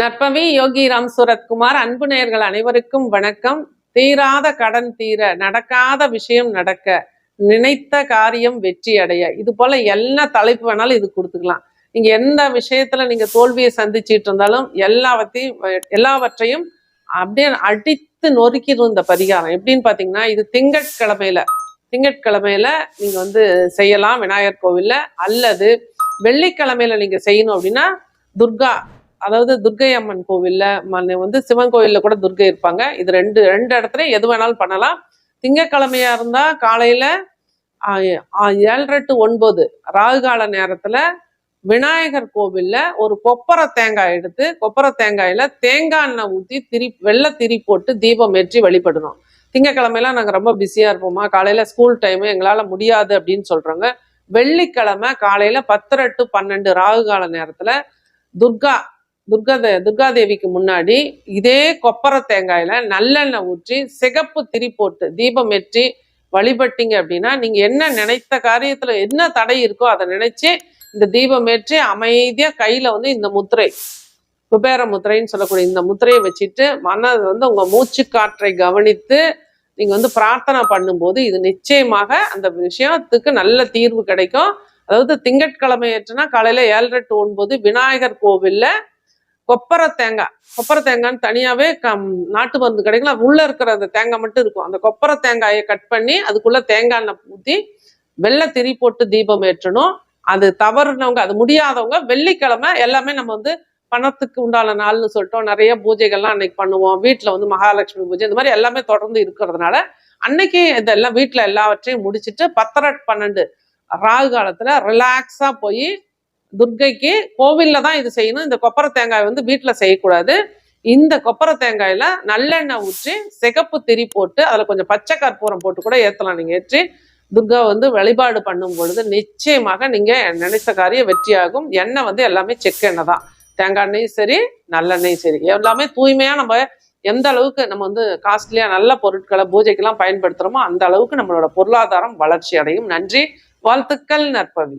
நற்பவி யோகி ராம் சூரத்குமார் அன்பு நேயர்கள் அனைவருக்கும் வணக்கம். தீராத கடன் தீர நடக்காத விஷயம் நடக்க நினைத்த காரியம் வெற்றி அடைய. இது போல என்ன தலைப்பு வேணாலும் இது கொடுத்துக்கலாம். நீங்க எந்த விஷயத்துல நீங்க தோல்வியை சந்திச்சிட்டு இருந்தாலும் எல்லாவற்றையும் எல்லாவற்றையும் அப்படியே அடித்து நொறுக்கிடும் இந்த பரிகாரம். எப்படின்னு பாத்தீங்கன்னா இது திங்கட்கிழமையில திங்கட்கிழமையில நீங்க வந்து செய்யலாம் விநாயகர் கோவில்ல. அல்லது வெள்ளிக்கிழமையில நீங்க செய்யணும் அப்படின்னா துர்கா அதாவது துர்கை அம்மன் கோவில்ல வந்து சிவன் கோவிலில் கூட துர்கை இருப்பாங்க. இது ரெண்டு ரெண்டு இடத்துல எது வேணாலும் பண்ணலாம். திங்கக்கிழமையா இருந்தா காலையில ஏழரை டு ஒன்பது ராகுகால நேரத்துல விநாயகர் கோவில்ல ஒரு கொப்பரை தேங்காய் எடுத்து கொப்பரை தேங்காயில தேங்காய் எண்ணெய் ஊற்றி திரி வெள்ளை திரி போட்டு தீபம் ஏற்றி வழிபடணும். திங்கக்கிழமையெல்லாம் நாங்க ரொம்ப பிஸியா இருப்போமா? காலையில ஸ்கூல் டைம் எங்களால முடியாது அப்படின்னு சொல்றாங்க வெள்ளிக்கிழமை காலையில பத்தரை டு பன்னெண்டு ராகு கால நேரத்துல துர்கா துர்கா தே- துர்கா தேவிக்கு முன்னாடி இதே கொப்பரை தேங்காயில் நல்லெண்ணெய் ஊற்றி சிகப்பு திரி போட்டு தீபம் ஏற்றி வழிபட்டீங்க அப்படின்னா நீங்கள் என்ன நினைத்த காரியத்தில் என்ன தடை இருக்கோ அதை நினைச்சு இந்த தீபம் ஏற்றி அமைதியாக கையில் வந்து இந்த முத்திரை குபேர முத்திரைன்னு சொல்லக்கூடிய இந்த முத்திரையை வச்சுட்டு மனது வந்து உங்கள் மூச்சு காற்றை கவனித்து நீங்கள் வந்து பிரார்த்தனை பண்ணும்போது இது நிச்சயமாக அந்த விஷயத்துக்கு நல்ல தீர்வு கிடைக்கும். அதாவது திங்கட்கிழமை ஏற்றுனா காலையில் ஏழரை டு ஒன்பது விநாயகர் கோவிலில் கொப்பரை தேங்காய் கொப்பரை தேங்காய்னு தனியாவே கம் நாட்டு மருந்து கிடைக்கலாம் உள்ள இருக்கிற அந்த தேங்காய் மட்டும் இருக்கும். அந்த கொப்பரை தேங்காயை கட் பண்ணி அதுக்குள்ள தேங்காய் எண்ணெய் ஊற்றி வெள்ளை திரி போட்டு தீபம் ஏற்றணும். அது தவறுனவங்க அது முடியாதவங்க வெள்ளிக்கிழமை எல்லாமே நம்ம வந்து பணத்துக்கு உண்டான நாள்னு சொல்லிட்டோம். நிறைய பூஜைகள்லாம் அன்னைக்கு பண்ணுவோம். வீட்டில் வந்து மகாலட்சுமி பூஜை இந்த மாதிரி எல்லாமே தொடர்ந்து இருக்கிறதுனால அன்னைக்கு இதெல்லாம் வீட்டில் எல்லாவற்றையும் முடிச்சுட்டு பத்தரை பன்னெண்டு ராகு காலத்துல ரிலாக்ஸா போய் துர்க்கைக்கு கோவிலில் தான் இது செய்யணும். இந்த கொப்பரை தேங்காய் வந்து வீட்டில் செய்யக்கூடாது. இந்த கொப்பரை தேங்காயில் நல்லெண்ணெய் ஊற்றி சிகப்பு திரி போட்டு அதில் கொஞ்சம் பச்சை கற்பூரம் போட்டு கூட ஏற்றலாம் நீங்கள் ஏற்றி துர்கா வந்து வழிபாடு பண்ணும் பொழுது நிச்சயமாக நீங்கள் நினைத்த காரியம் வெற்றியாகும். எண்ணெய் வந்து எல்லாமே செக் எண்ணெய் தான். தேங்காய் எண்ணெயும் சரி நல்லெண்ணெயும் சரி. எல்லாமே தூய்மையாக நம்ம எந்த அளவுக்கு நம்ம வந்து காஸ்ட்லியாக நல்ல பொருட்களை பூஜைக்கெல்லாம் பயன்படுத்துகிறோமோ அந்த அளவுக்கு நம்மளோட பொருளாதாரம் வளர்ச்சி அடையும். நன்றி. வாழ்த்துக்கள் நற்பவி.